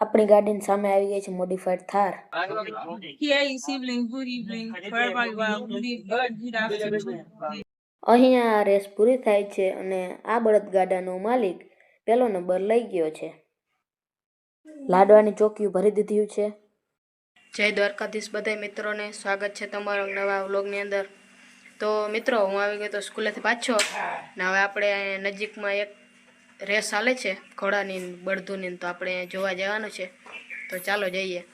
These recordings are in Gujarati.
આપણી ગાડીની સામે આવી ગઈ છે મોડિફાઈડ થાર. અહીંયા આ રેસ પૂરી થાય છે અને આ બળદગાડાનો માલિક પેલો નંબર લઈ ગયો છે. લાડવાની ચોકીઓ ભરી દીધી છે. જય દ્વારકાધીશ બધા મિત્રોને. સ્વાગત છે તમારો નવા વ્લોગની અંદર. તો મિત્રો હું આવી ગયો તો સ્કૂલેથી પાછો. ને હવે આપણે નજીકમાં એક રેસ ચાલે છે, ઘોડાની બળદુની તો આપણે જોવા જવાનું છે. તો ચાલો જઈએ.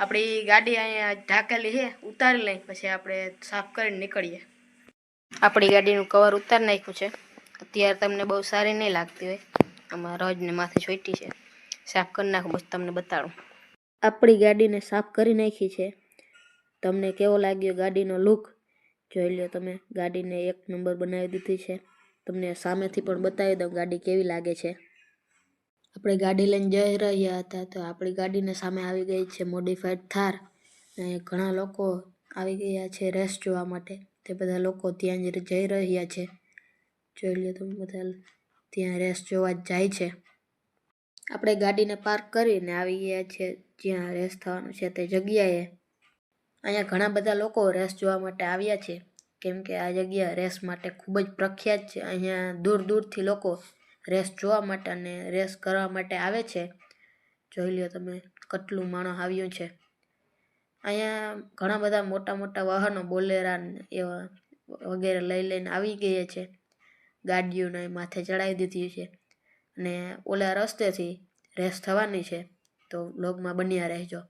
આપણી ગાડી અહીંયા ઢાંકેલી છે, ઉતારી લઈ પછી આપણે સાફ કરીને નીકળીએ. આપણી ગાડીનું કવર ઉતારી નાખ્યું છે. અત્યારે તમને બહુ સારી નહીં લાગતી હોય. આમાં રોજને માથે છોટી છે. સાફ કરી નાખું, બસ તમને બતાડું. આપણી ગાડીને સાફ કરી નાખી છે. તમને કેવો લાગ્યો ગાડીનો લુક? જોઈ લો તમે, ગાડીને એક નંબર બનાવી દીધી છે. તમને સામેથી પણ બતાવી દઉં ગાડી કેવી લાગે છે. આપણે ગાડી લઈને જઈ રહ્યા હતા તો આપણી ગાડીને સામે આવી ગઈ છે મોડિફાઈડ થાર. અને ઘણા લોકો આવી ગયા છે રેસ જોવા માટે. તે બધા લોકો ત્યાં જ જઈ રહ્યા છે. જોઈ લો તમે બધા ત્યાં રેસ જોવા જ જાય છે. આપણે ગાડીને પાર્ક કરીને આવી ગયા છે જ્યાં રેસ થવાનું છે તે જગ્યાએ. અહીંયા ઘણા બધા લોકો રેસ જોવા માટે આવ્યા છે. કેમ કે આ જગ્યા રેસ માટે ખૂબ જ પ્રખ્યાત છે. અહીંયા દૂર દૂરથી લોકો રેસ જોવા માટે અને રેસ કરવા માટે આવે છે. જોઈ લો તમે કેટલું માણસ આવ્યું છે. અહીંયા ઘણા બધા મોટા મોટા વાહનો, બોલેરા એવા વગેરે લઈ લઈને આવી ગયા છે. ગાડીઓને માથે ચડાવી દીધી છે. અને ઓલા રસ્તેથી રેસ થવાની છે. તો લોગમાં બન્યા રહેજો.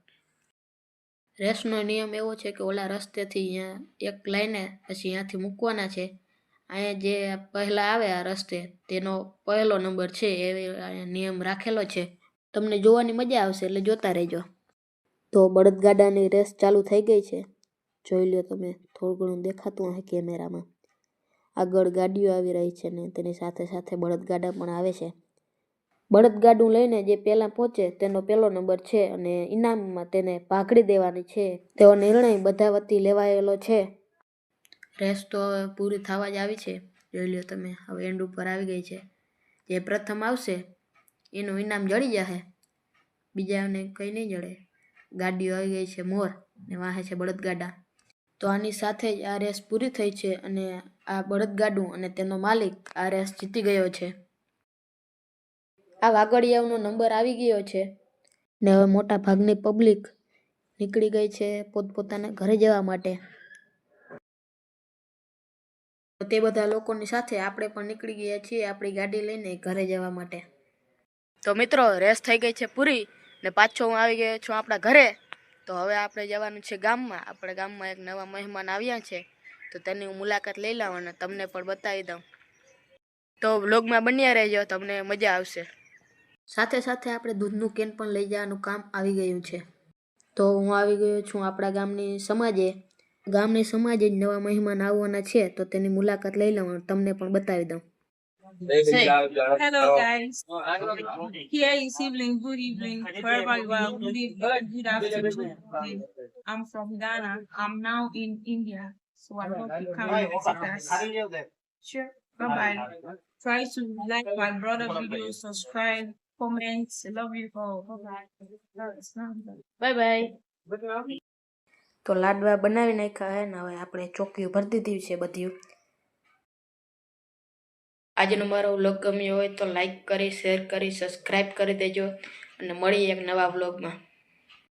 રેસનો નિયમ એવો છે કે ઓલા રસ્તેથી અહીંયા એક લાઈને પછી અહીંયાથી મૂકવાના છે. અહીંયા જે પહેલાં આવે આ રસ્તે, તેનો પહેલો નંબર છે એ નિયમ રાખેલો છે. તમને જોવાની મજા આવશે, એટલે જોતા રહેજો. તો બળદગાડાની રેસ ચાલુ થઈ ગઈ છે. જોઈ લો તમે, થોડું ઘણું દેખાતું હશે કેમેરામાં. આગળ ગાડીઓ આવી રહી છે ને તેની સાથે સાથે બળદગાડા પણ આવે છે. બળદગાડું લઈને જે પહેલાં પહોંચે તેનો પહેલો નંબર છે અને ઇનામમાં તેને પાઘડી દેવાની છે. તેવો નિર્ણય બધા વતી લેવાયેલો છે. રેસ તો હવે પૂરી થવા જ આવી છે. જોઈ લો તમે, હવે એન્ડ ઉપર આવી ગઈ છે. જે પ્રથમ આવશે, એનું ઇનામ જળી જશે બીજાને કંઈ નહીં જડે. ગાડીઓ આવી ગઈ છે મોર ને વાહે છે બળદગાડા. તો આની સાથે જ આ રેસ પૂરી થઈ છે અને આ બળદગાડું અને તેનો માલિક આ રેસ જીતી ગયો છે. આ વાગડિયાઓનો નંબર આવી ગયો છે. ને હવે મોટા ભાગની પબ્લિક નીકળી ગઈ છે પોતપોતાના ઘરે જવા માટે. તે બધા લોકોની સાથે આપણે પણ નીકળી ગયા છીએ આપણી ગાડી લઈને ઘરે જવા માટે. તો મિત્રો, રેસ થઈ ગઈ છે પૂરી ને પાછો હું આવી ગયો છું આપણા ઘરે. તો હવે આપણે જવાનું છે ગામમાં. આપણે ગામમાં એક નવા મહેમાન આવ્યા છે. તો તેની હું મુલાકાત લઈ લઉં અને તમને પણ બતાવી દઉં. તો વ્લોગમાં બન્યા રહેજો, તમને મજા આવશે. સાથે સાથે આપણે દૂધનું કેન પણ લઈ જવાનું કામ આવી ગયું છે તો હું આવી ગયો છું આપણા ગામની સમાજે ગામની સમાજે જ નવા મહેમાન આવવાના છે તો તેની મુલાકાત લઈ લઉં તમને પણ બતાવી દઉં Say, hello guys. Here is evening, good evening, wherever you are, good evening, good afternoon. I'm from Ghana. I'm now in India, so I hope you come and visit us. Sure. Bye bye. Try to like my brother video, subscribe, comment. I love you all. Bye bye. Bye bye તો લાડવા બનાવી નાખ્યા હે ને હવે આપણે ચોકીઓ ભરી દીધી છે બધી આજનો મારો વ્લોગ ગમ્યો હોય તો લાઈક કરી શેર કરી સબસ્ક્રાઈબ કરી દેજો અને મળીએ એક નવા વ્લોગમાં